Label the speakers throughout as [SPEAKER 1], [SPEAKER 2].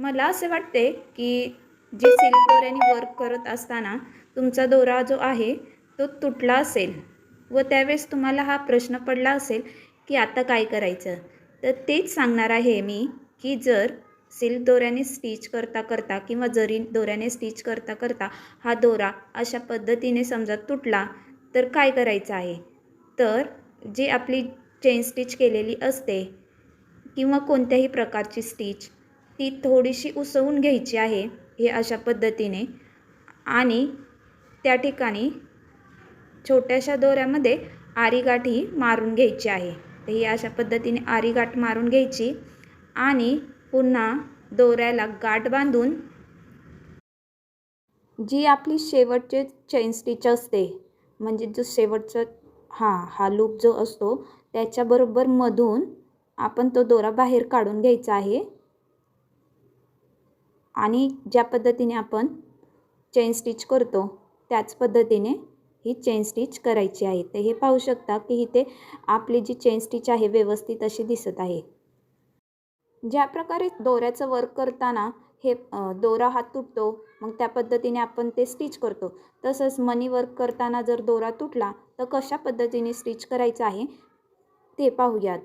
[SPEAKER 1] मला असे वाटते की जे सिल्क दोऱ्याने वर्क करत असताना तुमचा दोरा जो आहे तो तुटला असेल व त्यावेळेस तुम्हाला हा प्रश्न पडला असेल की आता काय करायचं? तर तेच सांगणार आहे मी की जर सिल्क दोऱ्याने स्टिच करता करता किंवा जरी दोऱ्याने स्टिच करता करता हा दोरा अशा पद्धतीने समजा तुटला तर काय करायचं आहे? तर जी आपली चेन स्टिच केलेली असते किंवा कोणत्याही प्रकारची स्टिच ती थोडीशी उसवून घ्यायची आहे हे अशा पद्धतीने. आणि त्या ठिकाणी छोट्याशा दोऱ्यामध्ये आरीगाठ ही मारून घ्यायची आहे. तर ही अशा पद्धतीने आरीगाठ मारून घ्यायची आणि पुन्हा दोऱ्याला गाठ बांधून जी आपली शेवटचे चेन स्टिच असते म्हणजे जो शेवटचा हां हा लूप जो असतो त्याच्याबरोबर मधून आपण तो दोरा बाहेर काढून घ्यायचा आहे. आणि ज्या पद्धतीने आपण चेन स्टिच करतो त्याच पद्धतीने ही चेन स्टिच करायची आहे. तर हे पाहू शकता की इथे आपली जी चेन स्टिच आहे व्यवस्थित अशी दिसत आहे. ज्या प्रकारे दोऱ्याचं वर्क करताना हे दोरा हात तुटतो मग त्या पद्धतीने आपण ते स्टिच करतो. तसंच मनी वर्क करताना जर दोरा तुटला तर कशा पद्धतीने स्टिच करायचं आहे ते पाहूयात.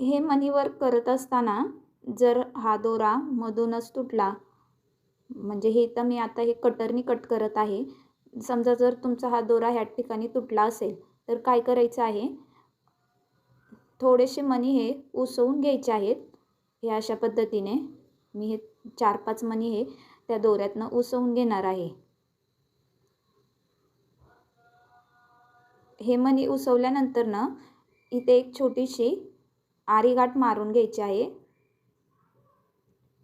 [SPEAKER 1] हे मनी वर्क करत असताना जर हा दोरा मधूनच तुटला म्हणजे हे तर मी आता हे कटरनी कट करत आहे. समजा जर तुमचा हा दोरा ह्या ठिकाणी तुटला असेल तर काय करायचं आहे? थोडेसे मणी हे उसवून घ्यायचे आहेत. हे अशा पद्धतीने मी हे चार पाच मणी हे त्या दोऱ्यातनं उसवून घेणार आहे. हे मणी उसवल्यानंतर ना इथे एक छोटीशी आरीगाठ मारून घ्यायची आहे.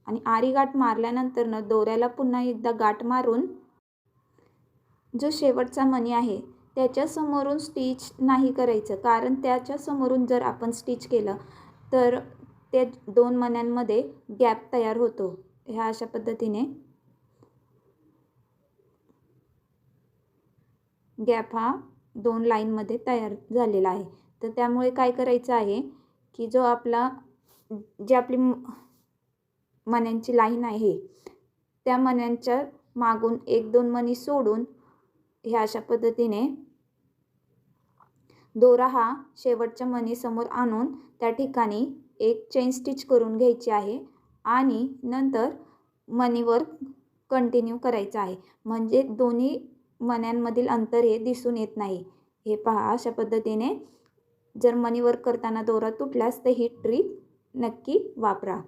[SPEAKER 1] आणि आरीगाठ मारल्यानंतर ना दोऱ्याला पुन्हा एकदा गाठ मारून जो शेवटचा मणी आहे त्याच्यासमोरून स्टिच नाही करायचं. कारण त्याच्यासमोरून जर आपण स्टिच केलं तर त्या दोन मण्यांमध्ये गॅप तयार होतो. ह्या अशा पद्धतीने गॅप हा दोन लाईनमध्ये तयार झालेला आहे. तर त्यामुळे काय करायचं आहे की जो आपला जी आपली मण्यांची लाईन आहे त्या मण्यांच्या मागून एक दोन मणी सोडून ह्या अशा पद्धतीने दोरा हा शेवटच्या मणीसमोर आणून त्या ठिकाणी एक चेन स्टिच करून घ्यायची आहे आणि नंतर मणीवर कंटिन्यू करायचं आहे. म्हणजे दोन्ही मण्यांमधील अंतर हे दिसून येत नाही. हे पहा अशा पद्धतीने जर मनी वर्क करताना दोरा तुटल्यास तर ही ट्रिक नक्की वापरा.